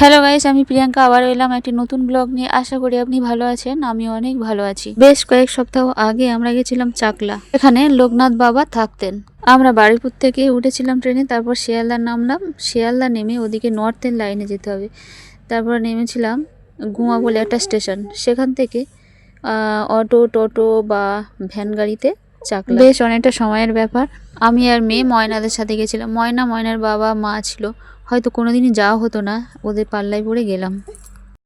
Hello guys আমি প্রিয়াঙ্কা আবার এলাম একটি নতুন ব্লগ নিয়ে। আশা করি আপনি ভালো আছেন আমি অনেক ভালো আছি। বেশ কয়েক সপ্তাহ আগে আমরা গেছিলাম চাকলা, এখানে লোকনাথ বাবা থাকতেন। আমরা বাড়িপুর থেকে উঠেছিলাম ট্রেনে, তারপর শিয়ালদা নামলাম। শিয়ালদা নেমে ওদিকে নর্থের লাইনে যেতে হবে। তারপর নেমেছিলাম গুমা বলে একটা স্টেশন সেখান থেকে অটো, টোটো বা ভ্যান গাড়িতে চাকলা। বেশ অনেকটা সময়ের ব্যাপার। আমি আর মেয়ে ময়নাদের সাথে গেছিলাম। ময়না ময়নার বাবা, মা ছিল। হয়তো কোনোদিনই যাওয়া হতো না, ওদের পাল্লায় পড়ে গেলাম।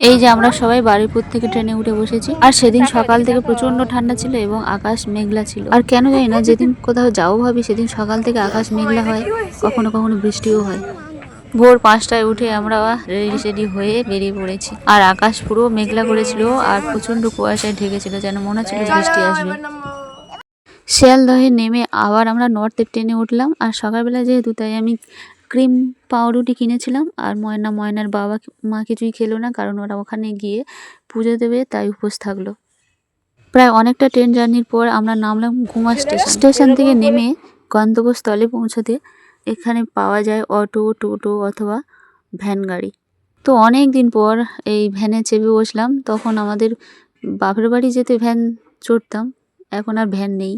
এই যে আমরা সবাই বাড়িপুর থেকে ট্রেনে উঠে বসেছি, আর সেদিন সকাল থেকে প্রচণ্ড ঠান্ডা ছিল এবং আকাশ মেঘলা ছিল। আর কেন জানি না, যেদিন কোথাও যাও ভাবি, সেদিন সকাল থেকে আকাশ মেঘলা হয়, কখনো কখনো বৃষ্টিও হয়। ভোর পাঁচটায় উঠে আমরা রেডি সেডি হয়ে বেরিয়ে পড়েছি। আর আকাশ পুরো মেঘলা করেছিল আর প্রচণ্ড কুয়াশায় ঢেকেছিল, যেন মনে হচ্ছিল বৃষ্টি আসবে। শিয়ালদহে নেমে আবার আমরা নর্থের ট্রেনে উঠলাম, আর সকালবেলা যেহেতু তাই আমি ক্রিম পাউরুটি কিনেছিলাম আর ময়না, ময়নার বাবা মা কিছুই খেলো না কারণ ওরা ওখানে গিয়ে পুজো দেবে, তাই উপোস থাকল। প্রায় অনেকটা ট্রেন জার্নির পর আমরা নামলাম ঘুমা স্টেশন। স্টেশন থেকে নেমে গন্তব্যস্থলে পৌঁছাতে এখানে পাওয়া যায় অটো, টোটো অথবা ভ্যান গাড়ি। তো অনেক দিন পর এই ভ্যানে চেপে বসলাম, তখন আমাদের বাপের বাড়ি যেতে ভ্যান চড়তাম, এখন আর ভ্যান নেই।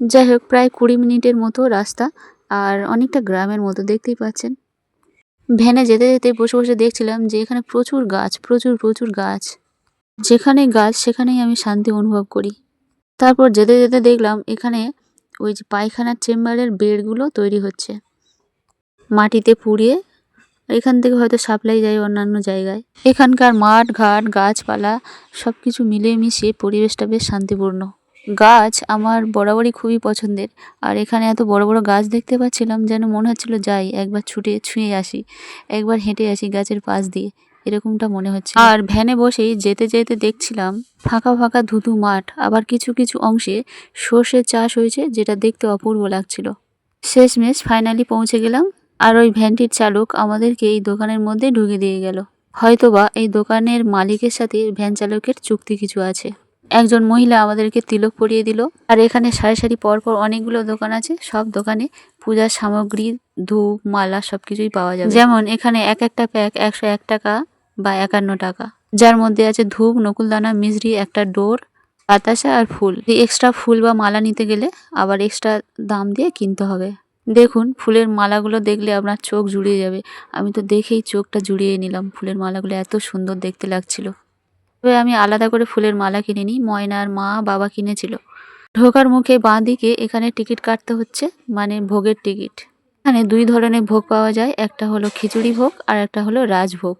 যাই হোক, প্রায় কুড়ি মিনিটের মতো রাস্তা আর অনেকটা গ্রামের মতো, দেখতেই পাচ্ছেন। ভ্যানে যেতে যেতে বসে বসে দেখছিলাম যে এখানে প্রচুর গাছ, প্রচুর প্রচুর গাছ। যেখানে গাছ, সেখানেই আমি শান্তি অনুভব করি। তারপর যেতে যেতে দেখলাম এখানে ওই যে পায়খানার চেম্বারের বেডগুলো তৈরি হচ্ছে। মাটিতে পুড়িয়ে এখান থেকে হয়তো সাপ্লাই যায় অন্যান্য জায়গায়। এখানকার মাঠ, ঘাট, গাছপালা সব কিছু মিলিয়ে মিশিয়ে পরিবেশটা বেশ শান্তিপূর্ণ। গাছ আমার বরাবরই খুবই পছন্দের। আর এখানে এত বড় বড় গাছ দেখতে পাচ্ছিলাম যেন মনে হচ্ছিল যাই, একবার ছুটে ছুঁয়ে আসি, একবার হেঁটে আসি গাছের পাশ দিয়ে। এরকমটা মনে হচ্ছে আর ভ্যানে বসেই যেতে যেতে দেখছিলাম ফাঁকা ফাঁকা ধুধু মাঠ, আবার কিছু কিছু অংশে সর্ষে চাষ হয়েছে যেটা দেখতে অপূর্ব লাগছিল। শেষমেশ ফাইনালি পৌঁছে গেলাম, আর ওই ভ্যানটির চালক আমাদেরকে এই দোকানের মধ্যে ঢুকে দিয়ে গেল। হয়তোবা এই দোকানের মালিকের সাথে ভ্যান চালকের চুক্তি কিছু আছে। একজন মহিলা আমাদেরকে তিলক পরিয়ে দিল। আর এখানে সারি সারি পরপর অনেকগুলো দোকান আছে। সব দোকানে পূজার সামগ্রী, ধূপ, মালা সবকিছুই পাওয়া যাবে। যেমন এখানে এক একটা প্যাক একশো এক টাকা বা একান্ন টাকা। যার মধ্যে আছে ধূপ, নকুলদানা, মিজরি, একটা ডোর, বাতাসা আর ফুল। এক্সট্রা ফুল বা মালা নিতে গেলে আবার এক্সট্রা দাম দিয়ে কিনতে হবে। দেখুন, ফুলের মালাগুলো দেখলে আপনার চোখ জুড়িয়ে যাবে। আমি তো দেখেই চোখটা জুড়িয়ে নিলাম। ফুলের মালাগুলো এত সুন্দর দেখতে লাগছিল। তবে আমি আলাদা করে ফুলের মালা কিনে নিই। ময়নার মা বাবা কিনেছিল। ঢোকার মুখে বাঁ দিকে এখানে টিকিট কাটতে হচ্ছে মানে ভোগের টিকিট। এখানে দুই ধরনের ভোগ পাওয়া যায়, একটা হলো খিচুড়ি ভোগ আর একটা হলো রাজভোগ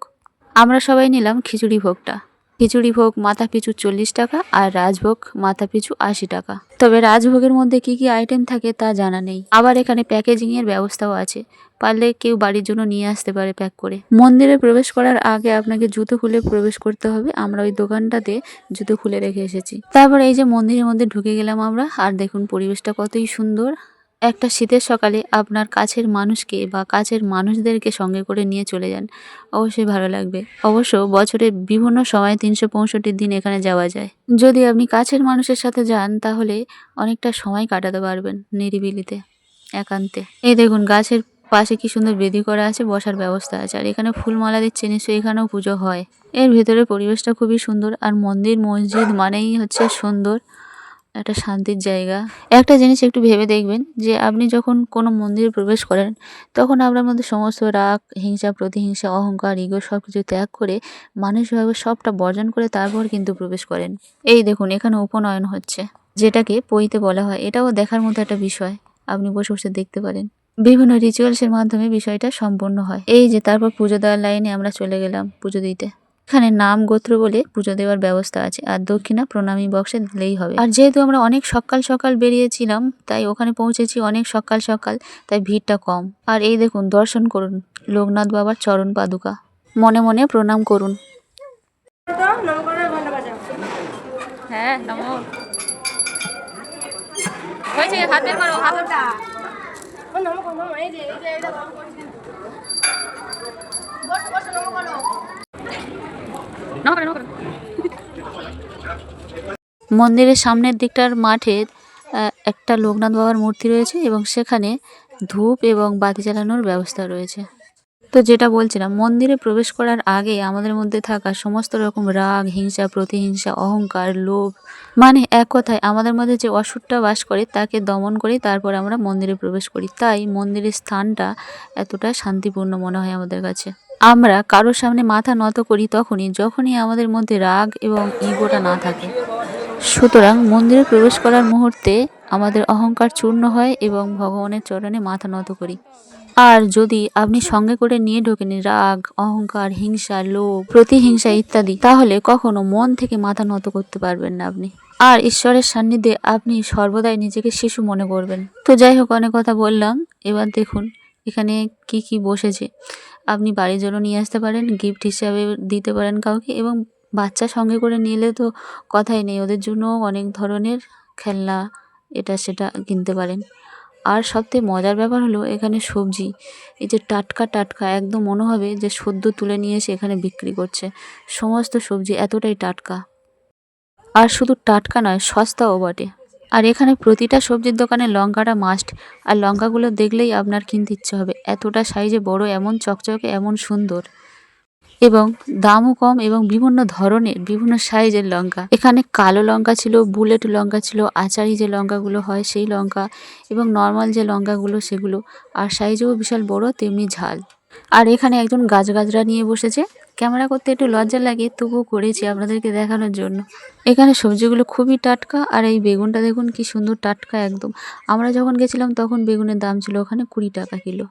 আমরা সবাই নিলাম খিচুড়ি ভোগটা। খিচুড়ি ভোগ মাথা পিছু চল্লিশ টাকা আর রাজভোগ মাথা পিছু আশি টাকা। তবে রাজভোগের মধ্যে কি কি আইটেম থাকে তা জানা নেই। আবার এখানে প্যাকেজিংয়ের ব্যবস্থাও আছে। পারলে কেউ বাড়ির জন্য নিয়ে আসতে পারে প্যাক করে। মন্দিরে প্রবেশ করার আগে আপনাকে জুতো খুলে প্রবেশ করতে হবে। আমরা ওই দোকানটাতে জুতো খুলে রেখে এসেছি। তারপর এই যে মন্দিরের মধ্যে ঢুকে গেলাম আমরা। আর দেখুন পরিবেশটা কতই সুন্দর। একটা শীতের সকালে আপনার কাছের মানুষকে বা কাছের মানুষদেরকে সঙ্গে করে নিয়ে চলে যান। অবশ্যই ভালো লাগবে। অবশ্য বছরের বিভিন্ন সময় তিনশো পঁয়ষট্টি দিন এখানে যাওয়া যায়। যদি আপনি কাছের মানুষের সাথে যান, তাহলে অনেকটা সময় কাটাতে পারবেন নিরিবিলিতে, একান্তে। এই দেখুন গাছের পাশে কি সুন্দর বেদি করা আছে, বসার ব্যবস্থা আছে। আর এখানে ফুলমালা দিচ্ছে নিশ্চয়ই এখানেও পুজো হয়। এর ভেতরে পরিবেশটা খুবই সুন্দর আর মন্দির, মসজিদ মানেই হচ্ছে সুন্দর, একটা শান্তির জায়গা। একটা জিনিস একটু ভেবে দেখবেন যে আপনি যখন কোনো মন্দিরে প্রবেশ করেন, তখন আপনার মধ্যে সমস্ত রাগ, হিংসা, প্রতিহিংসা, অহংকার ইগো সব কিছু ত্যাগ করে মানসিকভাবে সবটা বর্জন করে তারপর কিন্তু প্রবেশ করেন। এই দেখুন, এখানে উপনয়ন হচ্ছে, যেটাকে পইতে বলা হয়। এটাও দেখার মতো একটা বিষয়, আপনি বসে বসে দেখতে পারেন। বিভিন্ন রিচুয়ালসের মাধ্যমে বিষয়টা সম্পন্ন হয়। এই যে তারপর পুজো দেওয়ার লাইনে আমরা চলে গেলাম পুজো দিতে। এখানে নাম গোত্র বলে পুজো দেওয়ার ব্যবস্থা আছে আর দক্ষিণা প্রণামী বক্সে দিলেই হবে। আর যেহেতু আমরা অনেক সকাল সকাল বেরিয়েছিলাম, তাই ওখানে পৌঁছেছি অনেক সকাল সকাল, তাই ভিড়টা কম। আর এই দেখুন, দর্শন করুন। লোকনাথ বাবার চরণ পাদুকা। মনে মনে প্রণাম করুন। হ্যাঁ মন্দিরের সামনের দিকটার মাঠে একটা লোকনাথ বাবার মূর্তি রয়েছে এবং সেখানে ধূপ এবং বাতি জ্বালানোর ব্যবস্থা রয়েছে। তো যেটা বলছিলাম, মন্দিরে প্রবেশ করার আগে আমাদের মধ্যে থাকা সমস্ত রকম রাগ, হিংসা, প্রতিহিংসা, অহংকার, লোভ মানে এক কথায় আমাদের মধ্যে যে অসুরটা বাস করে তাকে দমন করি তারপর আমরা মন্দিরে প্রবেশ করি। তাই মন্দিরের স্থানটা এতটা শান্তিপূর্ণ মনে হয় আমাদের কাছে। আমরা কারোর সামনে মাথা নত করি তখনই, যখনই আমাদের মধ্যে রাগ এবং ইগোটা না থাকে। সুতরাং মন্দিরে প্রবেশ করার মুহূর্তে আমাদের অহংকার চূর্ণ হয় এবং ভগবানের চরণে মাথা নত করি। আর যদি আপনি সঙ্গে করে নিয়ে ঢোকেন রাগ, অহংকার, হিংসা, লোভ, প্রতিহিংসা ইত্যাদি, তাহলে কখনো মন থেকে মাথা নত করতে পারবেন না আপনি। আর ঈশ্বরের সান্নিধ্যে আপনি সর্বদাই নিজেকে শিশু মনে করবেন। তো যাই হোক, অনেক কথা বললাম। এবার দেখুন, এখানে কি কি বসেছে। আপনি বাড়ির জন্য নিয়ে আসতে পারেন গিফট হিসাবে দিতে পারেন কাউকে এবং বাচ্চা সঙ্গে করে নিলে তো কথাই নেই। ওদের জন্য অনেক ধরনের খেলনা এটা সেটা কিনতে পারেন। আর সবথেকে মজার ব্যাপার হলো এখানে সবজি, এই যে টাটকা টাটকা, একদম মনে হবে যে সদ্য তুলে নিয়ে এসে এখানে বিক্রি করছে। সমস্ত সবজি এতটাই টাটকা। আর শুধু টাটকা নয়, সস্তাও বটে। আর এখানে প্রতিটা সবজির দোকানে লঙ্কাটা মাস্ট আর লঙ্কাগুলো দেখলেই আপনার কিনতে ইচ্ছে হবে। এতটা সাইজে বড়, এমন চকচকে, এমন সুন্দর। এবং দামও কম এবং বিভিন্ন ধরনের, বিভিন্ন সাইজের লঙ্কা। এখানে কালো লঙ্কা ছিল, বুলেট লঙ্কা ছিল, আচারি যে লঙ্কাগুলো হয় সেই লঙ্কা এবং নর্মাল যে লঙ্কাগুলো সেগুলো। আর সাইজেও বিশাল বড়, তেমনি ঝাল। আর এখানে একজন গাছগাছরা নিয়ে বসেছে। ক্যামেরা করতে একটু লজ্জা লাগে, তবুও করেছি আপনাদেরকে দেখানোর জন্য। এখানে সবজিগুলো খুবই টাটকা, আর এই বেগুনটা দেখুন কি সুন্দর টাটকা একদম। আমরা যখন গেছিলাম তখন বেগুনের দাম ছিল ওখানে কুড়ি টাকা কিলো।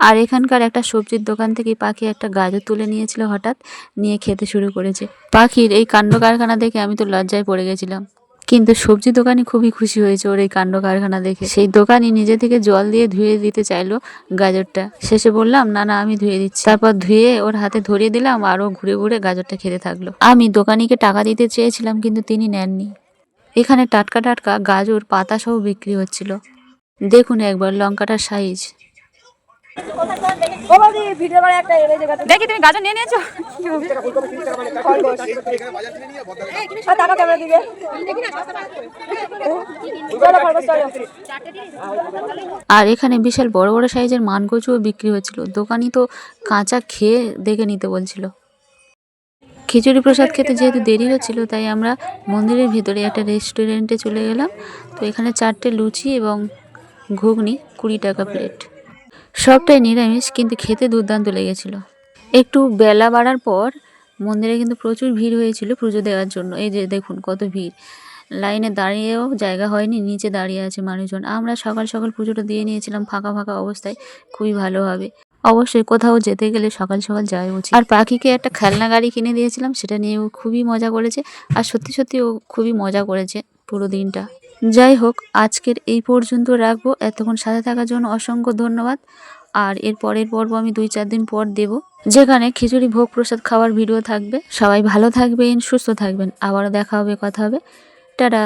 আর এখানকার একটা সবজির দোকান থেকে পাখি একটা গাজর তুলে নিয়েছিল হঠাৎ, নিয়ে খেতে শুরু করেছে। পাখির এই কাণ্ড কারখানা দেখে আমি তো লজ্জায় পড়ে গেছিলাম। কিন্তু সবজি দোকানি খুবই খুশি হয়েছে ওর এই কাণ্ড কারখানা দেখে। সেই দোকানি নিজে থেকে জল দিয়ে ধুয়ে দিতে চাইলো গাজরটা। শেষে বললাম, না না, আমি ধুয়ে দিচ্ছি। তারপর ধুয়ে ওর হাতে ধরিয়ে দিলাম আর ও ঘুরে ঘুরে গাজরটা খেতে থাকল। আমি দোকানিকে টাকা দিতে চেয়েছিলাম, কিন্তু তিনি নেননি। এখানে টাটকা টাটকা গাজর পাতা সহ বিক্রি হচ্ছিল। দেখুন একবার লঙ্কাটার সাইজ। দেখি তুমি গাজর নিয়ে নিয়েছো? আর টাকা ক্যামেরা চলো আর এখানে বিশাল বড় বড় সাইজের মানকচুও বিক্রি হচ্ছিল দোকানি তো কাঁচা খেয়ে দেখে নিতে বলছিল। খিচুড়ি প্রসাদ খেতে যেহেতু দেরি হচ্ছিল তাই আমরা মন্দিরের ভিতরে একটা রেস্টুরেন্টে চলে গেলাম। তো এখানে চারটে লুচি এবং ঘুগনি কুড়ি টাকা প্লেট। সবটাই নিরামিষ, কিন্তু খেতে দুর্দান্ত লেগেছিল। একটু বেলা বাড়ার পর মন্দিরে কিন্তু প্রচুর ভিড় হয়েছিল পুজো দেওয়ার জন্য। এই যে দেখুন কত ভিড়। লাইনে দাঁড়িয়েও জায়গা হয়নি, নিচে দাঁড়িয়ে আছে মানুষজন। আমরা সকাল সকাল পুজোটা দিয়ে নিয়েছিলাম, ফাঁকা ফাঁকা অবস্থায়। খুবই ভালো হবে। অবশ্যই কোথাও যেতে গেলে সকাল সকাল যাওয়া উচিত। আর পাখিকে একটা খেলনা গাড়ি কিনে দিয়েছিলাম, সেটা নিয়েও খুবই মজা করেছে। আর সত্যি সত্যি ও খুবই মজা করেছে পুরো দিনটা। যাই হোক, আজকের এই পর্যন্ত রাখব। এতক্ষণ সাথে থাকার জন্য অসংখ্য ধন্যবাদ। আর এর পরের পর্ব আমি দুই চার দিন পর দেব, যেখানে খিচুড়ি ভোগ প্রসাদ খাওয়ার ভিডিও থাকবে। সবাই ভালো থাকবেন, সুস্থ থাকবেন। আবারও দেখা হবে, কথা হবে। টাটা!